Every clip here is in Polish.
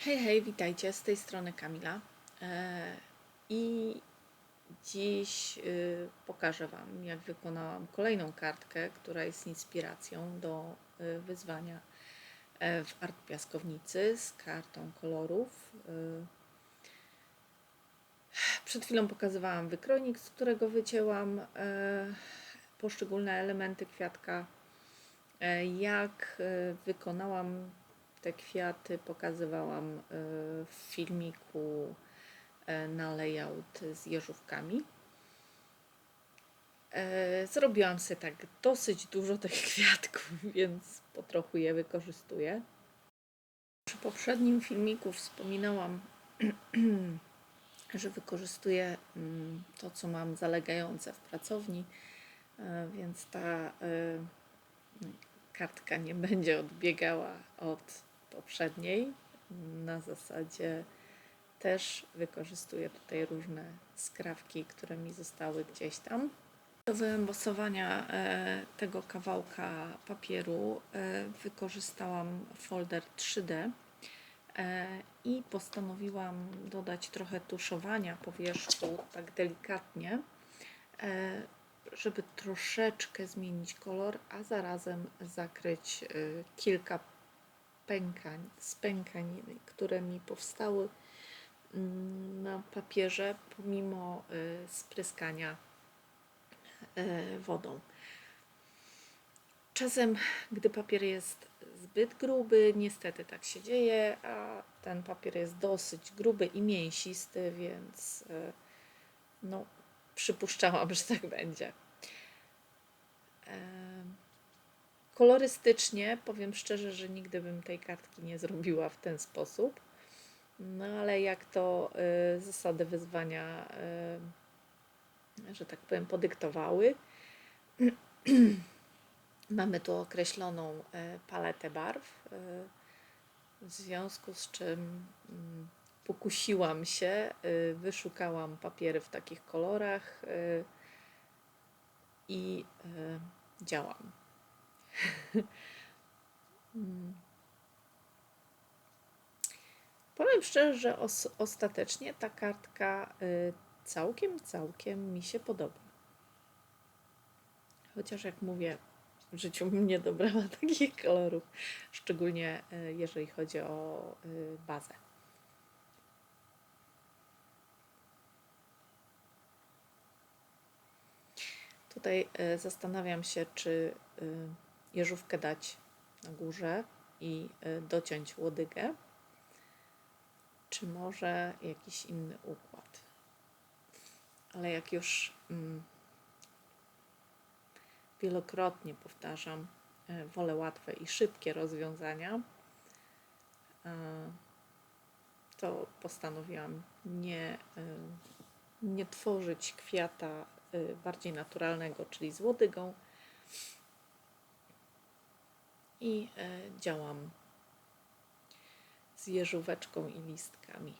Hej, hej, witajcie, z tej strony Kamila. E, I dziś y, pokażę Wam, jak wykonałam kolejną kartkę, która jest inspiracją do y, wyzwania e, w Art Piaskownicy z kartą kolorów. Y, Przed chwilą pokazywałam wykrojnik, z którego wycięłam e, poszczególne elementy kwiatka. E, Jak e, wykonałam te kwiaty, pokazywałam e, w filmiku e, na layout z jeżówkami. E, Zrobiłam sobie tak dosyć dużo tych kwiatków, więc po trochu je wykorzystuję. Przy poprzednim filmiku wspominałam, że wykorzystuję mm, to, co mam zalegające w pracowni, e, więc ta e, kartka nie będzie odbiegała od poprzedniej. Na zasadzie też wykorzystuję tutaj różne skrawki, które mi zostały gdzieś tam. Do wyembosowania e, tego kawałka papieru e, wykorzystałam folder 3D e, i postanowiłam dodać trochę tuszowania powierzchu, tak delikatnie, żeby troszeczkę zmienić kolor, a zarazem zakryć kilka pękań, spękań, które mi powstały mm, na papierze pomimo e, spryskania e, wodą. Czasem, gdy papier jest zbyt gruby, niestety tak się dzieje, a ten papier jest dosyć gruby i mięsisty, więc e, no, przypuszczałam, że tak będzie. Kolorystycznie powiem szczerze, że nigdy bym tej kartki nie zrobiła w ten sposób. No ale jak to y, zasady wyzwania, y, że tak powiem, podyktowały. Mamy tu określoną y, paletę barw, y, w związku z czym mm, pokusiłam się, y, wyszukałam papiery w takich kolorach y, i y, działam. Powiem szczerze, że os- ostatecznie ta kartka y, całkiem, całkiem mi się podoba. Chociaż jak mówię, w życiu bym nie dobrała takich kolorów, szczególnie y, jeżeli chodzi o y, bazę. Tutaj y, zastanawiam się, czy y, jeżówkę dać na górze i y, dociąć łodygę, czy może jakiś inny układ. Ale jak już mm, wielokrotnie powtarzam, y, wolę łatwe i szybkie rozwiązania, y, to postanowiłam nie, nie tworzyć kwiata bardziej naturalnego, czyli z łodygą. I y, działam z jeżóweczką i listkami.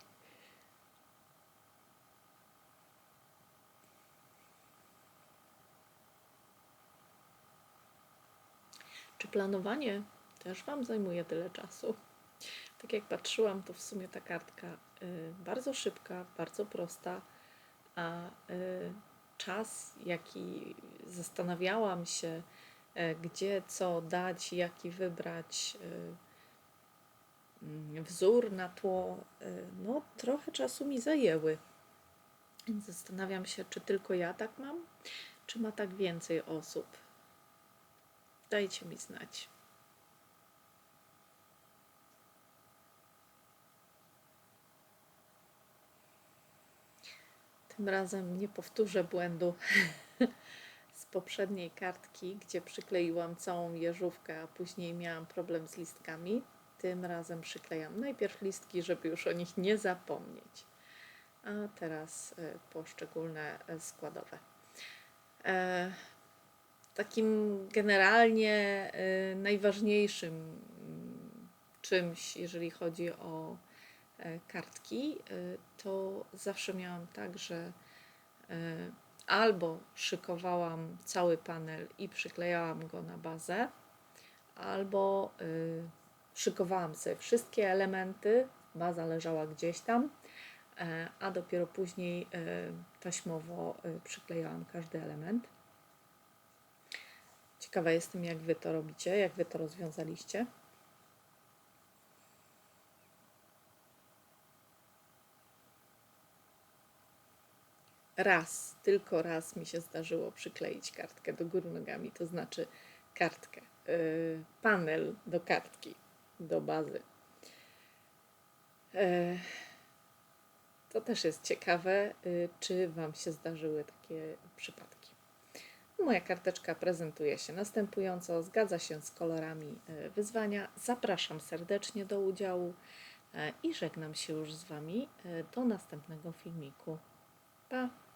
Czy planowanie też Wam zajmuje tyle czasu? Tak jak patrzyłam, to w sumie ta kartka y, bardzo szybka, bardzo prosta, a y, czas, jaki zastanawiałam się, gdzie co dać, jaki wybrać mm, wzór na tło, y, no trochę czasu mi zajęły. Więc zastanawiam się, czy tylko ja tak mam, czy ma tak więcej osób. Dajcie mi znać. Tym razem nie powtórzę błędu poprzedniej kartki, gdzie przykleiłam całą jeżówkę, a później miałam problem z listkami. Tym razem przyklejam najpierw listki, żeby już o nich nie zapomnieć. A teraz e, poszczególne e, składowe. E, Takim generalnie najważniejszym mm, czymś, jeżeli chodzi o kartki, to zawsze miałam tak, że albo szykowałam cały panel i przyklejałam go na bazę, albo e, szykowałam sobie wszystkie elementy, baza leżała gdzieś tam, e, a dopiero później e, taśmowo e, przyklejałam każdy element. Ciekawa jestem, jak Wy to robicie, jak Wy to rozwiązaliście. Raz, tylko raz mi się zdarzyło przykleić kartkę do góry nogami, to znaczy kartkę, yy, panel do kartki, do bazy. Yy, to też jest ciekawe, yy, czy Wam się zdarzyły takie przypadki. Moja karteczka prezentuje się następująco, zgadza się z kolorami wyzwania. Zapraszam serdecznie do udziału i żegnam się już z Wami do następnego filmiku. Pa!